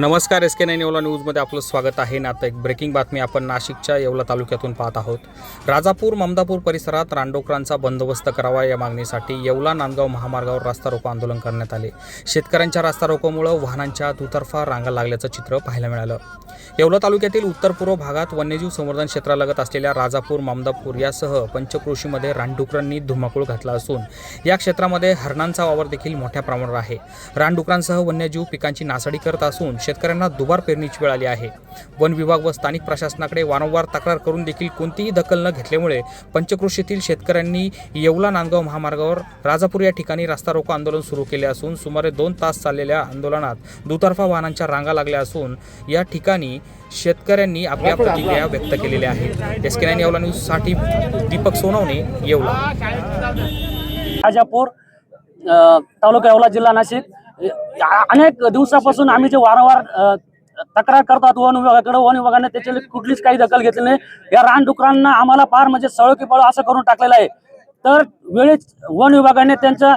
नमस्कार S K nine Yeola न्यूजमध्ये आपलं स्वागत आहे. ना आता एक ब्रेकिंग बातमी आपण नाशिकच्या येवला तालुक्यातून पाहत आहोत. राजापूर ममदापूर परिसरात रानडोकरांचा बंदोबस्त करावा या मागणीसाठी येवला नांदगाव महामार्गावर रास्ता रोको आंदोलन करण्यात आले. शेतकऱ्यांच्या रास्ता रोकोमुळं वाहनांच्या दुतर्फा रांगा लागल्याचं चित्र पाहायला मिळालं. येवला तालुक्यातील उत्तर पूर्व भागात वन्यजीव संवर्धन क्षेत्रालगत असलेल्या राजापूर ममदापूर यासह पंचक्रोशीमध्ये रानडुकरांनी धुमाकूळ घातला असून या क्षेत्रामध्ये हरणांचा वावर देखील मोठ्या प्रमाणावर आहे. रानडुकरांसह वन्यजीव पिकांची नासाडी करत असून शेतकऱ्यांना दुबार पेरणीची वेळ आली आहे. वन विभाग व स्थानिक प्रशासनाकडे वारंवार तक्रार करून देखील कोणतीही दखल न घेतल्यामुळे पंचकृषीतील शेतकऱ्यांनी येवला नांदगाव महामार्गावर राजापूर या ठिकाणी रस्ता रोको आंदोलन सुरू केले असून सुमारे दोन तास चाललेल्या आंदोलनात दुतर्फा वाहनांच्या रांगा लागल्या असून या ठिकाणी शेतकऱ्यांनी आपल्या प्रतिक्रिया व्यक्त केलेल्या आहेत. एस के येवला न्यूजसाठी दीपक सोनवणे येवला. राजापूर तालुका येवला जिल्हा नाशिक. अनेक दिवसापासून आम्ही जे वारंवार तक्रार करतात वन विभागाकडे वन विभागाने त्याची कुठलीच काही दखल घेतली नाही. या रानडुकरांना आम्हाला फार म्हणजे सळो की असं करून टाकलेलं आहे. तर वेळेस वन विभागाने त्यांच्या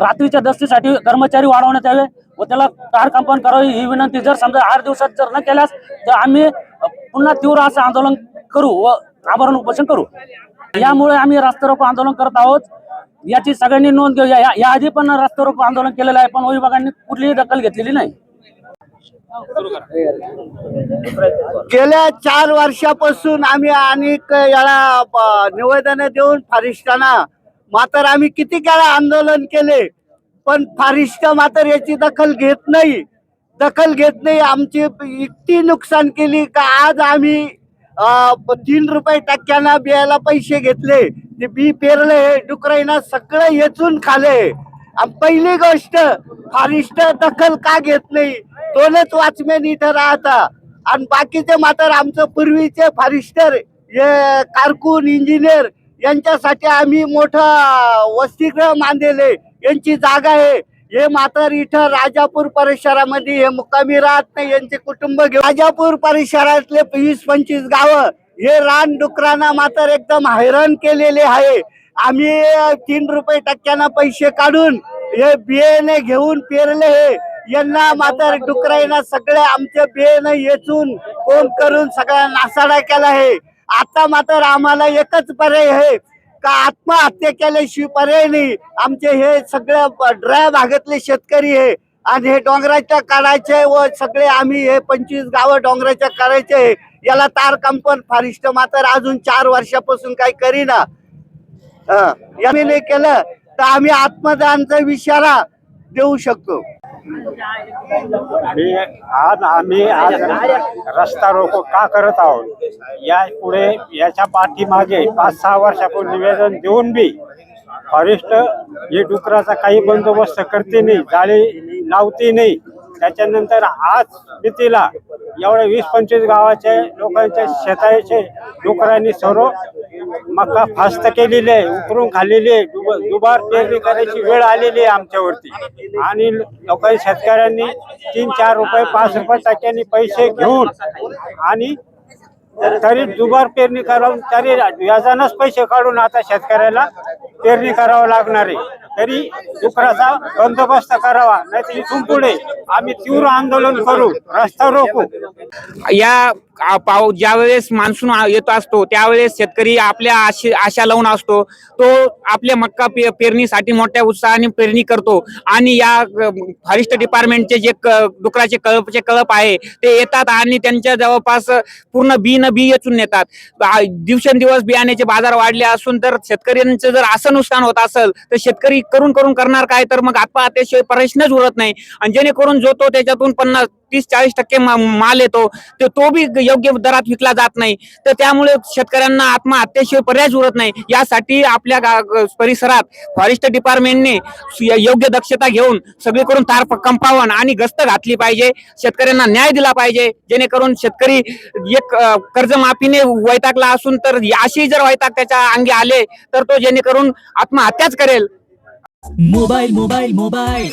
रात्रीच्या दस्तीसाठी कर्मचारी वाढवण्यात यावे व त्याला कार कंपन करावी ही विनंती. जर समजा आठ दिवसात जर न केल्यास तर आम्ही पुन्हा तीव्र असं आंदोलन करू व आमरण उपोषण करू. यामुळे आम्ही रास्ता रोको आंदोलन करत आहोत. याची सगळ्यांनी नोंद घेऊया. या- याआधी पण रस्ता रोको आंदोलन केलेलं आहे पण विभागांनी विभागाने कुठलीही दखल घेतलेली नाही. गेल्या चार वर्षापासून आम्ही अनेक याला निवेदन देऊन फारिस्टांना मात्र आम्ही किती वेळा आंदोलन केले पण फारिस्ट मात्र याची दखल घेत नाही. दखल घेत नाही आमची इतकी नुकसान केली का आज आम्ही अं, तीन रुपये टक्क्यांना बियाला पैसे घेतले. ते बी पेरले डुकराईना सगळं येचून खाले आणि पहिली गोष्ट फारिस्ट दखल का घेत नाही? दोनच वॉचमॅन इथं राहता. आणि बाकीचे मात्र आमचं पूर्वीचे फॉरिस्टर हे कारकून इंजिनियर यांच्यासाठी आम्ही मोठं वसतिगृह मानलेले यांची जागा आहे. हे मात्र इथं राजापूर परिसरामध्ये हे मुक्कामी राहत नाही. यांचे कुटुंब घेऊन राजापूर परिसरातले वीस पंचवीस गावं हे रान डुकरांना मात्र एकदम हैराण केलेले आहे. आम्ही तीन रुपये टक्क्यानं पैसे काढून हे बियाणे घेऊन पेरले हे. यांना मात्र डुकराईना सगळे आमचे बियाणे येचून कोण करून सगळा नासाडा केला आहे आता मात्र आम्हाला एकच पर्याय आहे. का आत्महत्या केल्याशिवाय पर्याय नाही. आमचे हे सगळ्या ड्राय भागातले शेतकरी आहे आणि हे डोंगराच्या काढायचे व सगळे आम्ही हे पंचवीस गावं डोंगराच्या काढायचे आहे. याला तार कंपन फारिष्ट मात्र अजून चार वर्षापासून काही करीना. यांनी नाही केलं तर आम्ही आत्मदानचा विचारा देऊ शकतो. मी आज आम्ही आज रस्ता रोको का करत आहोत? या पुढे याच्या पाठीमागे पाच सहा वर्षापूर्वी निवेदन देऊन बी फॉरेस्ट हे डुकराचा काही बंदोबस्त करते नाही जाळी लावते नाही. त्याच्यानंतर आज स्थितीला एवढ्या वीस पंचवीस गावाचे लोकांच्या शेताचे डुकरांनी सर्व मका फास्त केलेली आहे उकरून खाल्लेली आहे दुबार पेरणी करायची वेळ आलेली आहे आमच्यावरती. आणि लोकांनी शेतकऱ्यांनी तीन चार रुपये पाच रुपये टक्क्यांनी पैसे घेऊन आणि तरी दुबार पेरणी करावून तरी व्याजानंच पैसे काढून आता शेतकऱ्याला पेरणी करावं लागणार आहे. तरी डुकराचा बंदोबस्त करावा नाही इथून पुढे आम्ही तीव्र आंदोलन करू रस्ता रोखू. या पाऊ ज्यावेळेस मान्सून येत असतो त्यावेळेस शेतकरी आपल्या आशा लावून असतो तो आपल्या मक्का पे पेरणीसाठी मोठ्या उत्साहाने पेरणी करतो. आणि या फॉरेस्ट डिपार्टमेंटचे जे क- डुकराचे कळपचे कळप आहे ते येतात आणि त्यांच्या जवळपास पूर्ण बिन न बी येचून नेतात. दिवसेंदिवस बियाण्याचे बाजार वाढले असून तर शेतकऱ्यांचं जर असं नुकसान होत असेल तर शेतकरी करून करून करणार काय? तर मग आत्महत्येशिवाय प्रश्नच उरत नाही. आणि जेणेकरून जो तो त्याच्यातून पन्नास तीस चाळीस टक्के माल येतो तो तो बी योग्य दरात विकला जात नाही. तर त्यामुळे शेतकऱ्यांना आत्महत्येशिवाय पर्याय उरत नाही. यासाठी आपल्या परिसरात फॉरेस्ट डिपार्टमेंटने योग्य दक्षता घेऊन सगळीकडून तार कंपावन कंपावून आणि गस्त घातली पाहिजे. शेतकऱ्यांना न्याय दिला पाहिजे. जेणेकरून शेतकरी एक कर्जमाफीने वैतागला असून तर अशी जर वैताग त्याच्या अंगी आले तर तो जेणेकरून आत्महत्याच करेल. Mobile mobile mobile.